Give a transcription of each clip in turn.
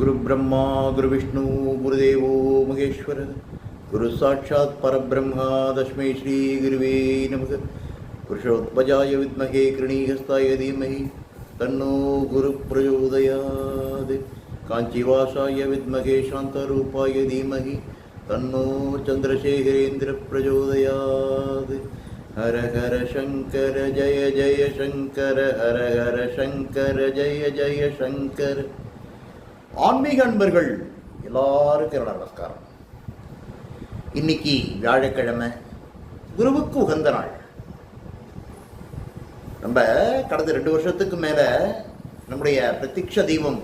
குரு பிரம்மா குரு விஷ்ணு குருதேவோ மகேஸ்வர. குரு சாட்சாத் பரபிரம்மா தஸ்மை ஸ்ரீ குருவே நமக. புருஷோத்பஜாய வித்மகே கிருணீகஸ்தாய தீமகி. தன்னோ குரு பிரயோதயாத் காஞ்சிவாசாய வித்மகே சாந்தரூபாய தீமகி. தன்னோ சந்திரசேகரேந்திர பிரச்சோதயாத் ஹர ஹர சங்கர ஜய ஜய சங்கர. ஹர ஹர சங்கர ஜய ஜய சங்கர. ஆன்மீக அன்பர்கள் எல்லாருக்கும் என்னோட நமஸ்காரம். இன்னைக்கு வியாழக்கிழமை குருவுக்கு உகந்த நாள். நம்ம கடந்த ரெண்டு வருஷத்துக்கு மேலே நம்முடைய பிரத்யக்ஷ தெய்வம்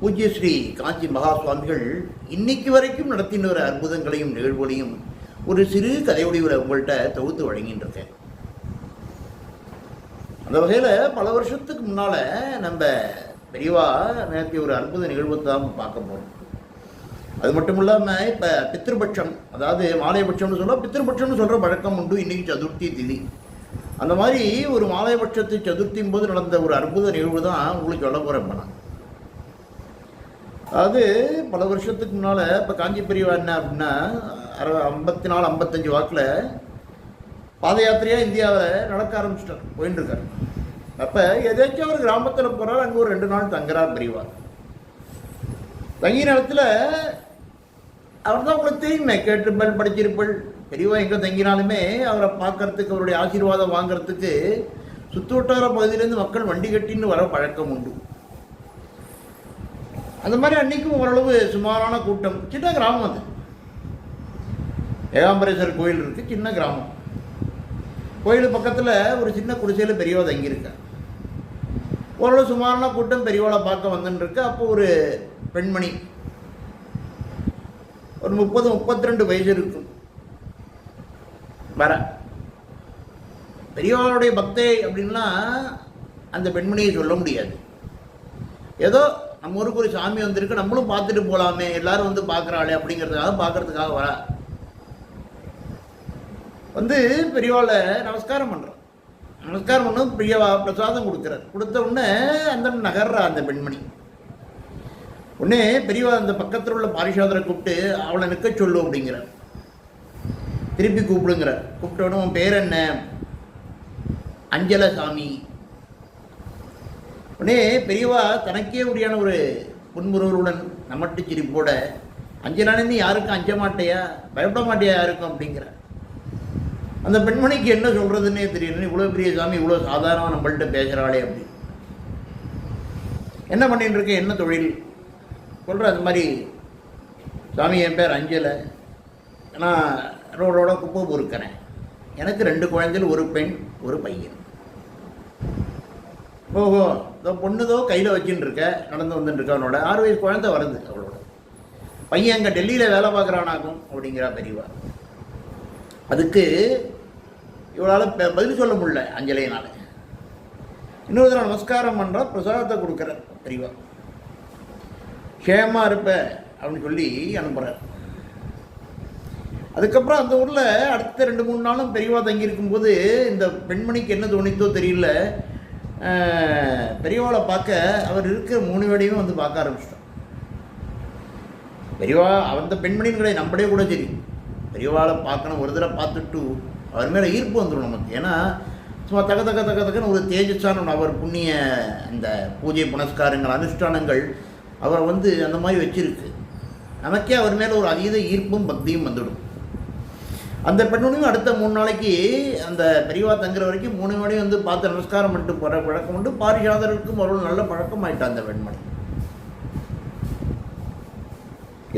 பூஜ்ய ஸ்ரீ காஞ்சி மகா சுவாமிகள் இன்னைக்கு வரைக்கும் நடத்தின ஒரு அற்புதங்களையும் நிகழ்வுகளையும் ஒரு சிறு கதையொடிவில் உங்கள்கிட்ட தொகுத்து வழங்கின்னு இருக்கேன். அந்த வகையில் பல வருஷத்துக்கு முன்னால் நம்ம பெரியவா நேற்று ஒரு அற்புத நிகழ்வு தான் பார்க்க போகிறோம் அது மட்டும் இல்லாமல் இப்போ பித்திருபட்சம் அதாவது மாலையபட்சம்னு சொல்ல பித்திருபட்சம்னு சொல்கிற பழக்கம் உண்டு. இன்றைக்கி சதுர்த்தி திதி. அந்த மாதிரி ஒரு மாலையபட்சத்து சதுர்த்தியும் போது நடந்த ஒரு அற்புத நிகழ்வு தான் உங்களுக்கு சொல்ல போகிறேன் நான். அதாவது பல வருஷத்துக்கு முன்னால் இப்போ காஞ்சி பெரியவா என்ன அப்படின்னா அற ஐம்பத்தி நாலு ஐம்பத்தஞ்சு வாக்கில் பாத யாத்திரையாக இந்தியாவில் நடக்க ஆரம்பிச்சிட்டார் போயின்னு இருக்கார். அப்போ எதாச்சும் ஒரு கிராமத்தில் போகிறார் அங்கே ஒரு ரெண்டு நாள் தங்குறார் பிரிவார் தங்கிய நேரத்தில் அவர் தான் உங்களுக்கு தெரியுமே கேட்டிருப்பல் படிச்சிருப்பள். பெரியவா எங்கே தங்கினாலுமே அவரை பார்க்கறதுக்கு அவருடைய ஆசீர்வாதம் வாங்குறதுக்கு சுற்று வட்டார பகுதியிலேருந்து மக்கள் வண்டி கட்டின்னு வர பழக்கம் உண்டு. அந்த மாதிரி அன்னைக்கும் ஓரளவு சுமாரான கூட்டம். சின்ன கிராமம் அது. ஏகாம்பரேஸ்வரர் கோயில் இருக்குது சின்ன கிராமம். கோயில் பக்கத்தில் ஒரு சின்ன குடிசையில் பெரியவா தங்கியிருக்கேன் ஓரளவு சுமாரான கூட்டம் பெரியவளை பார்க்க வந்துட்டுருக்கு அப்போ ஒரு பெண்மணி ஒரு முப்பது முப்பத்தி ரெண்டு வயசு இருக்கும். வர. பெரியவாளுடைய பக்தை அப்படின்னா அந்த பெண்மணியை சொல்ல முடியாது. ஏதோ நம்ம ஊருக்கு ஒரு சாமி வந்திருக்கு நம்மளும் பார்த்துட்டு போகலாமே எல்லாரும் வந்து பார்க்குறாளே அப்படிங்கிறதுக்காக பார்க்கறதுக்காக வரா. வந்து பெரியவாளை நமஸ்காரம் பண்ணுறோம் நமஸ்காரம் பண்ண பிரிய பிரசாதம் கொடுக்குறார். கொடுத்த உடனே அந்த நகர்றா அந்த பெண்மணி. உடனே பெரியவா அந்த பக்கத்தில் உள்ள பாரிஷாதரை கூப்பிட்டு அவளை நிற்க சொல்லு அப்படிங்கிறார். திருப்பி கூப்பிடுங்கிறார். கூப்பிட்ட உன் பேர் என்ன? அஞ்சலசாமி. உடனே பெரியவா தனக்கே உரியான ஒரு புன்முருவருடன் நமட்டு சிரிப்போட அஞ்சலானு யாருக்கும் அஞ்ச மாட்டையா? பயப்பட மாட்டியா யாருக்கும்? அப்படிங்கிற அந்த பெண்மணிக்கு என்ன சொல்றதுன்னே தெரியல. இவ்வளோ பெரிய சாமி இவ்வளோ சாதாரணமாக நம்மள்கிட்ட பேசுகிறாளே அப்படி. என்ன பண்ணிட்டு இருக்க? என்ன தொழில்? சொல்கிற அது மாதிரி சாமி என் பேர் அஞ்சலை. நான் ரோடோட குப்பை பொறுக்கிறேன். எனக்கு ரெண்டு குழந்தைகள் ஒரு பெண் ஒரு பையன். ஓஹோ இதோ பொண்ணுதோ கையில் வச்சுட்டு இருக்க நடந்து வந்துட்டு அவனோட. ஆறு வயசு குழந்தை வருது அவளோட. பையன் அங்கே டெல்லியில் வேலை பார்க்குறானாக்கும் அப்படிங்கிறா பெரியவா. அதுக்கு இவளால் பதில் சொல்ல முடியல அஞ்சலையினால. இன்னொரு தடவை நமஸ்காரம் பண்ணுறா பிரசாதத்தை கொடுக்குறார் பெரியவா க்ஷேமா இருப்ப அப்படின்னு சொல்லி அனுப்புகிறார் அதுக்கப்புறம் அந்த ஊரில் அடுத்த ரெண்டு மூணு நாளும் பெரியவா தங்கி இருக்கும்போது இந்த பெண்மணிக்கு என்ன தோணித்தோ தெரியல. அஹ், பெரியவாளை பார்க்க அவர் இருக்கிற மூணு வேடையுமே வந்து பார்க்க ஆரம்பிச்சிட்டோம் பெரியவா அந்த பெண்மணின்னு கிடையாது நம்மளே கூட சரி. பெரியவாளை பார்க்கணும் ஒரு தடவை பார்த்துட்டு அவர் மேலே ஈர்ப்பு வந்துடும் நமக்கு. ஏன்னா சும்மா தக தக தக தகன்னு ஒரு தேஜஸான அவர் புண்ணிய இந்த பூஜை புனஸ்காரங்கள் அனுஷ்டானங்கள் அவரை வந்து அந்த மாதிரி வச்சிருக்கு. நமக்கே அவர் மேலே ஒரு அதீத ஈர்ப்பும் பக்தியும் வந்துடும். அந்த பெண்ணுடையும் அடுத்த மூணு நாளைக்கு அந்த பெரியவா தங்குற வரைக்கும் மூணு மணி வந்து பார்த்து நமஸ்காரம் பண்ணிட்டு போகிற பழக்கம் உண்டு. பாரிசாதருக்கும் ஒரு நல்ல பழக்கம் ஆயிட்டா அந்த பெண்மணி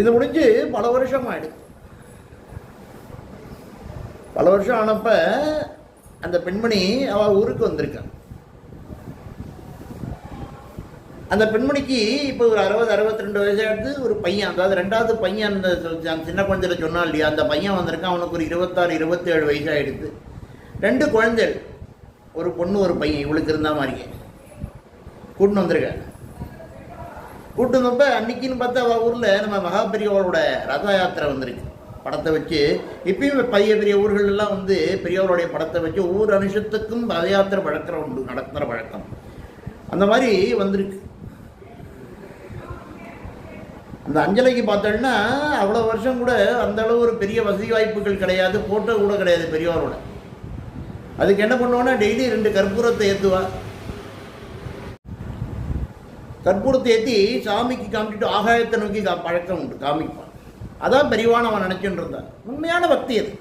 இது முடிஞ்சு பல வருஷம் ஆயிடுது பல வருஷம் ஆனப்ப அந்த பெண்மணி அவ ஊருக்கு வந்திருக்கான் அந்த பெண்மணிக்கு இப்போ ஒரு அறுபது அறுபத்தி ரெண்டு வயசாகிடுது ஒரு பையன் அதாவது ரெண்டாவது பையன் அந்த சின்ன குழந்தையில சொன்னா இல்லையா? அந்த பையன் வந்திருக்கான். அவனுக்கு ஒரு இருபத்தாறு இருபத்தேழு வயசாகிடுது ரெண்டு குழந்தைகள் ஒரு பொண்ணு ஒரு பையன் இவளுக்கு இருந்தா மாதிரியே. கூட்டின்னு வந்திருக்கேன் கூட்டு வந்தப்ப அன்னைக்குன்னு பார்த்தா அவ ஊரில் நம்ம மகாபெரியவளோட ரத யாத்திரை வந்திருக்கு. படத்தை வச்சு இப்பயும் பெரிய பெரிய ஊர்களெல்லாம் வந்து பெரியவருடைய படத்தை வச்சு ஒவ்வொரு அனுஷத்துக்கும் ரத யாத்திரை வழக்கிற உண்டு நடத்துகிற பழக்கம் அந்த மாதிரி வந்திருக்கு. அந்த அஞ்சலைக்கு பார்த்தோன்னா அவ்வளோ வருஷம் கூட அந்த அளவு ஒரு பெரிய வசதி வாய்ப்புகள் கிடையாது போட்டோ கூட கிடையாது பெரியவரோட அதுக்கு என்ன பண்ணுவோன்னா டெய்லி ரெண்டு கற்பூரத்தை ஏற்றுவா கற்பூரத்தை ஏற்றி சாமிக்கு காமிச்சிட்டு ஆகாயத்தை நோக்கி கா பழக்கம் உண்டு காமிப்பான் அதான் பெரியவான் அவன் நினச்சிட்டு இருந்தான். உண்மையான பக்தி அது.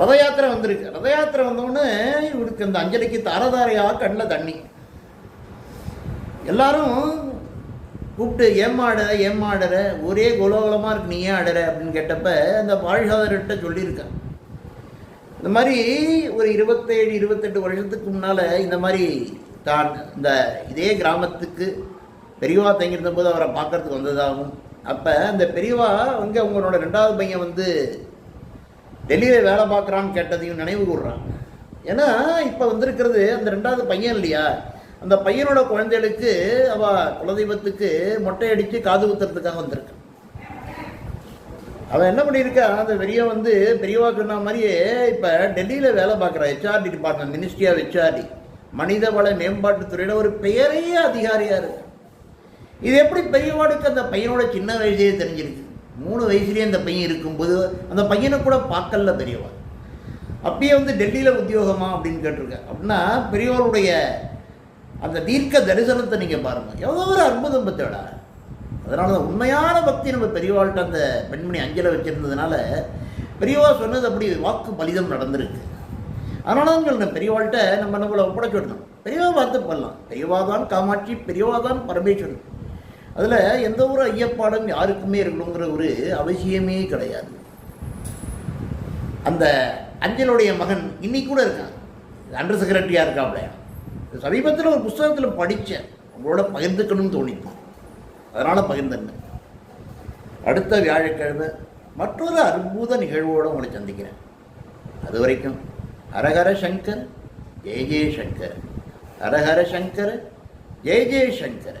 ரத யாத்திரை வந்திருக்கு. ரத யாத்திரை வந்தோடனே இவருக்கு அந்த அஞ்சலிக்கு தாரதாரையாக கண்ணில் தண்ணி. எல்லாரும் கூப்பிட்டு ஏமாடுற ஏமாடுற ஒரே குலோகலமாக இருக்கு நீ ஏன் ஆடுற அப்படின்னு கேட்டப்ப அந்த பாழ்காதர்கிட்ட சொல்லியிருக்கேன். இந்த மாதிரி ஒரு இருபத்தேழு இருபத்தெட்டு வருஷத்துக்கு முன்னால் இந்த மாதிரி தான் இந்த இதே கிராமத்துக்கு பெரியவா தங்கியிருந்த போது அவரை பார்க்கறதுக்கு வந்ததாகவும் அப்போ அந்த பெரியவா அங்கே அவங்களோட ரெண்டாவது பையன் வந்து டெல்லியில் வேலை பார்க்குறான்னு கேட்டதையும் நினைவு கூடுறான் ஏன்னா இப்போ வந்திருக்கிறது அந்த ரெண்டாவது பையன் இல்லையா? அந்த பையனோட குழந்தைகளுக்கு அவ குலதெய்வத்துக்கு மொட்டை அடித்து காது குத்துறதுக்காக வந்திருக்கான். அவன் என்ன பண்ணியிருக்கா? அந்த பெரிய வந்து பெரியவா சொன்ன மாதிரியே இப்போ டெல்லியில் வேலை பார்க்குறான் HRD department ministry of HRD மனிதவள மேம்பாட்டுத்துறையில் ஒரு பெயரே அதிகாரியாக இருக்கு. இது எப்படி பெரியவாளுக்கு அந்த பையனோட சின்ன வயசுலேயே தெரிஞ்சிருக்கு? மூணு வயசுலேயே அந்த பையன் இருக்கும்போது அந்த பையனை கூட பார்க்கல பெரியவா அப்பயே வந்து டெல்லியில் உத்தியோகமா அப்படின்னு கேட்டிருக்கேன் அப்படின்னா பெரியவருடைய அந்த தீர்க்க தரிசனத்தை நீங்கள் பாருங்கள் எவ்வளோ ஒரு அற்புதம் பத்தோடா அதனால தான் உண்மையான பக்தி நம்ம பெரியவாள்கிட்ட அந்த பெண்மணி அஞ்சலை வச்சுருந்ததுனால பெரியவா சொன்னது அப்படி வாக்கு பலிதம் நடந்திருக்கு. அதனால தான் சொல்றேன் பெரியவாள்கிட்ட நம்ம நம்மளை ஒப்படைச்சிடணும் பெரியவா பார்த்து பண்ணலாம் பெரியவா தான் காமாட்சி பெரியவா தான் பரமேஸ்வரன். அதில் எந்த ஒரு ஐயப்பாடும் யாருக்குமே இருக்கணுங்கிற ஒரு அவசியமே கிடையாது. அந்த அஞ்சலுடைய மகன் இன்னைக்கு கூட இருக்கான். அண்டர் செக்ரட்டரியாக இருக்காப்லையா சமீபத்தில் ஒரு புஸ்தகத்தில் படித்தேன் உங்களோட பகிர்ந்துக்கணும்னு தோணிப்போம். அதனால் பகிர்ந்தேன். அடுத்த வியாழக்கிழமை மற்றொரு அற்புத நிகழ்வோடு உங்களை சந்திக்கிறேன். அது வரைக்கும் ஹரஹர சங்கர் ஜெய ஜெய சங்கர். ஹரஹர சங்கர் ஜெய ஜெய சங்கர்.